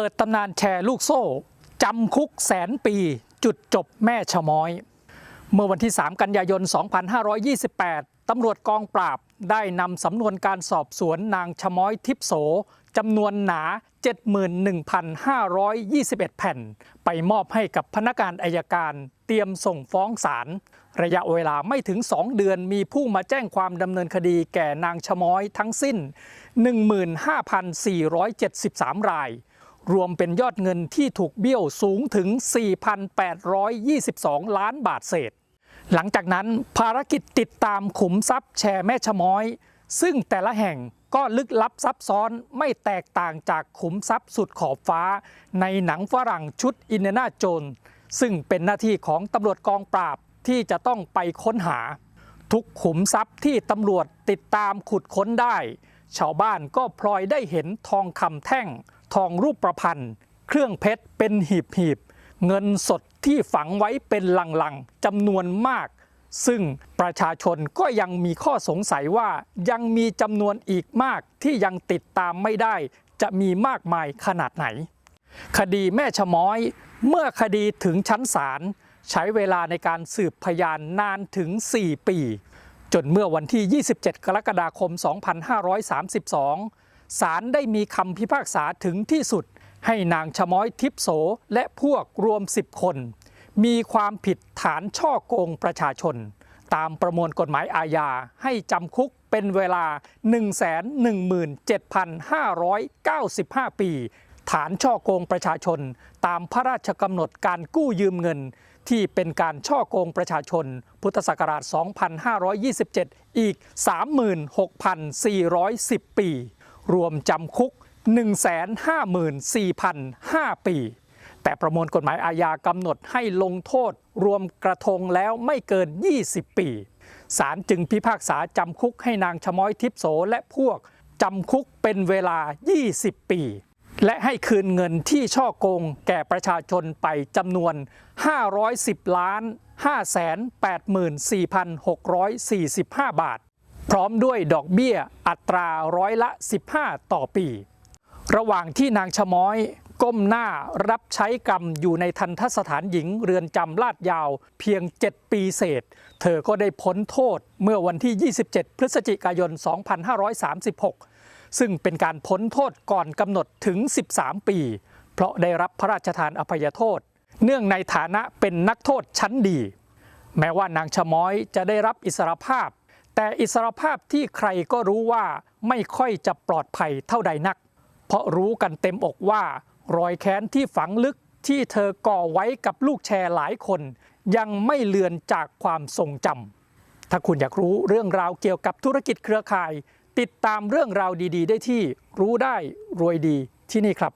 ปิดตำนานแชร์ลูกโซ่จำคุกแสนปี จุดจบแม่ชะม้อย เมื่อวันที่ 3 กันยายน 2528 ตำรวจกองปราบได้นำสำนวนการสอบสวนนางชะม้อยทิพโสจำนวนหนา 71,521 แผ่น ไปมอบให้กับพนักงานอายการเตรียมส่งฟ้องศาลระยะเวลาไม่ถึง 2 เดือนมีผู้มาแจ้งความดำเนินคดีแก่นางชะม้อยทั้งสิ้น 15,473 ราย รวมเป็นยอดเงินที่ถูกเบี้ยวสูงถึง 4,822 ล้านบาทเศษ หลังจากนั้นภารกิจติดตามขุมทรัพย์แชร์แม่ชะม้อย ซึ่งแต่ละแห่งก็ลึกลับซับซ้อนไม่แตกต่างจากขุมทรัพย์สุดขอบฟ้า ในหนังฝรั่งชุดอินเนนาโจนซึ่งเป็นหน้าที่ของตำรวจกองปราบที่จะต้องไปค้นหา ทุกขุมทรัพย์ที่ตำรวจติดตามขุดค้นได้ ชาวบ้านก็พลอยได้เห็นทองคำแท่ง ทองรูปประพันธ์ เครื่องเพชรเป็นหีบหีบเงินสดที่ฝังไว้เป็นลังๆจำนวนมาก ซึ่งประชาชนก็ยังมีข้อสงสัยว่ายังมีจำนวนอีกมากที่ยังติดตามไม่ได้ จะมีมากมายขนาดไหน คดีแม่ชะม้อย เมื่อคดีถึงชั้นศาลใช้เวลาในการสืบพยานนานถึง 4 ปี จนเมื่อวันที่ 27 กรกฎาคม 2532 ศาลได้มีคำพิพากษาถึงที่สุด ให้นางชะม้อยทิพโสและพวกรวม 10 คน มีความผิดฐานช่อโกงประชาชน ตามประมวลกฎหมายอาญาให้จำคุกเป็นเวลา 117,595 ปี ฐานช่อโกงประชาชน ตามพระราชกำหนดการกู้ยืมเงิน ที่เป็นการช่อโกงประชาชน พุทธศักราช 2527 อีก 36,410 ปี รวมจำคุก 154,005 ปี แต่ประมวลกฎหมายอาญากำหนดให้ลงโทษรวมกระทงแล้วไม่เกิน 20 ปี ศาลจึงพิพากษาจำคุกให้นางชม้อยทิพโสและพวกจำคุกเป็นเวลา 20 ปี และให้คืนเงินที่ช่อโกงแก่ประชาชนไปจำนวน 510 ล้าน 584,645 บาท พร้อมด้วยดอกเบี้ยอัตราร้อยละ 15 ต่อปี ระหว่างที่นางชะม้อยก้มหน้ารับใช้กรรมอยู่ในทันทสถานหญิงเรือนจำลาดยาวเพียง 7 ปีเศษ เธอก็ได้พ้นโทษเมื่อวันที่ 27 พฤศจิกายน 2536 ซึ่งเป็นการพ้นโทษก่อนกำหนดถึง 13 ปี เพราะได้รับพระราชทานอภัยโทษ เนื่องในฐานะเป็นนักโทษชั้นดี แม้ว่านางชะม้อยจะได้รับอิสรภาพ แต่อิสรภาพที่ใครก็รู้ว่าไม่ค่อยจะปลอดภัยเท่าใดนัก เพราะรู้กันเต็มอกว่า รอยแค้นที่ฝังลึกที่เธอก่อไว้กับลูกแชร์หลายคน ยังไม่เลือนจากความทรงจำถ้าคุณอยากรู้เรื่องราวเกี่ยวกับธุรกิจเครือข่าย ติดตามเรื่องราวดี ๆ ได้ที่รู้ได้รวยดีที่นี่ครับ